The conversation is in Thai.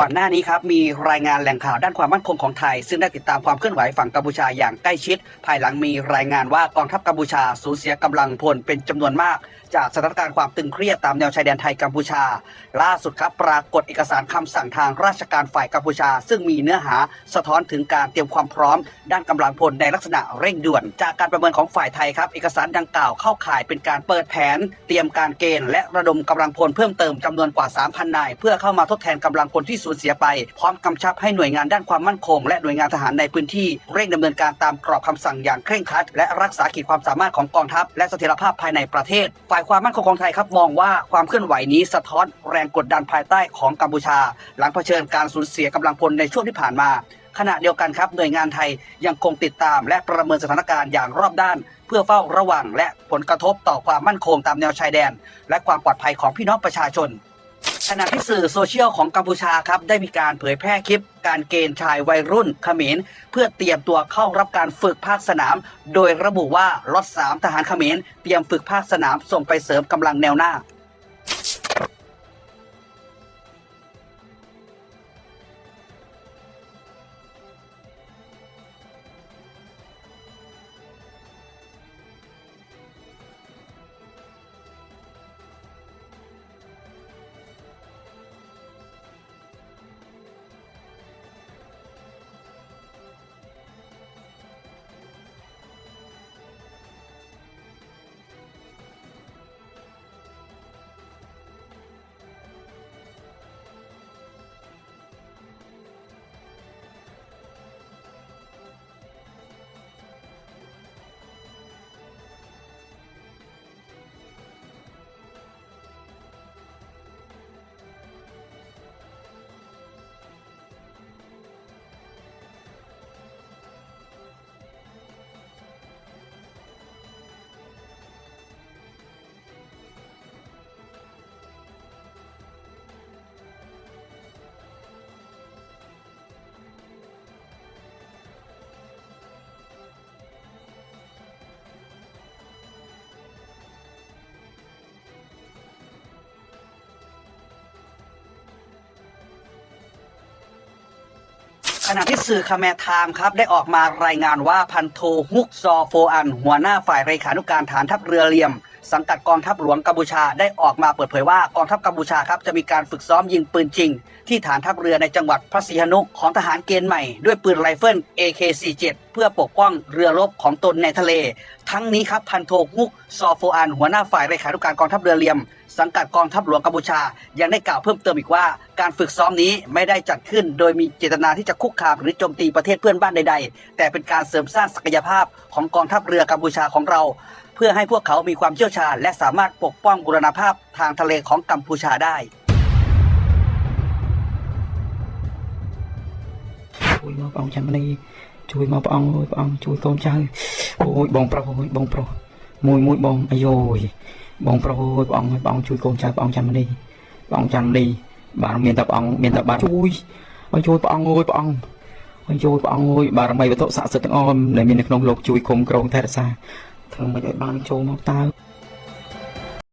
ก่อนหน้านี้ครับมีรายงานแหล่งข่าวด้านความมั่นคงของไทย ซึ่งได้ติดตามความเคลื่อนไหวฝั่งกัมพูชาอย่างใกล้ชิด ภายหลังมีรายงานว่ากองทัพกัมพูชาสูญเสียกำลังพลเป็นจำนวนมาก จากสถานการณ์ความตึงเครียดตามแนวชายแดนไทยกัมพูชา ล่าสุดครับปรากฏเอกสารคำสั่งทางราชการฝ่ายกัมพูชา ซึ่งมีเนื้อหาสะท้อนถึงการเตรียมความพร้อม ด้านกำลังพลในลักษณะเร่งด่วน จากการประเมินของฝ่ายไทยครับ เอกสารดังกล่าวเข้าข่ายเป็นการเปิดแผน เตรียมการเกณฑ์และระดมกำลังพลเพิ่มเติมจำนวนกว่า 3,000 นาย เพื่อเข้ามาทดแทนกำลังพลที่สูญเสียไป พร้อมกำชับให้หน่วยงานด้านความมั่นคง และหน่วยงานทหารในพื้นที่เร่งดำเนินการตามกรอบคำสั่งอย่างเคร่งครัด และรักษาขีดความสามารถของกองทัพและเสถียรภาพภายในประเทศฝ่ายความมั่นคงของไทยครับมองว่าความเคลื่อนไหวนี้สะท้อนแรงกดดันภายใต้ของกัมพูชา หลังเผชิญการสูญเสียกำลังพลในช่วงที่ผ่านมา ขณะเดียวกันครับหน่วยงานไทยยังคงติดตาม และประเมินสถานการณ์อย่างรอบด้าน เพื่อเฝ้าระวังและผลกระทบต่อความมั่นคงตามแนวชายแดน และความปลอดภัยของพี่น้องประชาชน ขณะที่สื่อโซเชียลของกัมพูชาครับได้มีการเผยแพร่คลิปการเกณฑ์ชายวัยรุ่นเขมรเพื่อเตรียมตัวเข้ารับการฝึกภาคสนาม โดยระบุว่าล็อตสามทหารเขมรเตรียมฝึกภาคสนามส่งไปเสริมกำลังแนวหน้า ขณะที่สื่อคาแมร์ไทม์ครับได้ออกมารายงานว่าพันโทฮุกซอโฟอัน หัวหน้าฝ่ายเลขานุการฐานทัพเรือเหลี่ยม สังกัดกองทัพหลวงกัมพูชาได้ออกมาเปิดเผยว่ากองทัพกัมพูชาครับจะมีการฝึกซ้อมยิงปืนจริง ที่ฐานทัพเรือในจังหวัดพระศรีหนุของทหารเกณฑ์ใหม่ด้วยปืนไรเฟิล AK47 เพื่อปกป้องเรือรบของตนในทะเลทั้งนี้ครับพันโทฮุกซอโฟอัน หัวหน้าฝ่ายเลขานุการกองทัพเรือเหลี่ยม สังกัดกองทัพหลวงกัมพูชา ยังได้กล่าวเพิ่มเติมอีกว่า การฝึกซ้อมนี้ไม่ได้จัดขึ้น โดยมีเจตนาที่จะคุกคามหรือโจมตีประเทศเพื่อนบ้านใด ๆ แต่เป็นการเสริมสร้างศักยภาพของกองทัพเรือกัมพูชาของเรา เพื่อให้พวกเขามีความเชี่ยวชาญ และสามารถปกป้องบูรณภาพทางทะเลของกัมพูชาได้ ជួយមកបងចាំនេះជួយមកព្រះអង្គអើយព្រះអង្គជួយកូនចៅ អូយបងប្រុសអូយបងប្រុសមួយមួយបងអាយយបងប្រុសអូយព្រះអង្គអើយព្រះអង្គជួយកូនចៅព្រះអង្គចាំនេះព្រះអង្គចាំនេះបាទមានតែព្រះអង្គមានតែបាទជួយឲ្យជួយព្រះអង្គអើយព្រះអង្គឲ្យជួយព្រះអង្គអើយបារមីវត្ថុស័ក្តិសិទ្ធិទាំងអស់ដែលមាននៅក្នុងលោកជួយគុំក្រងថែរក្សាធ្វើមិនឲ្យបានចូលមកតើ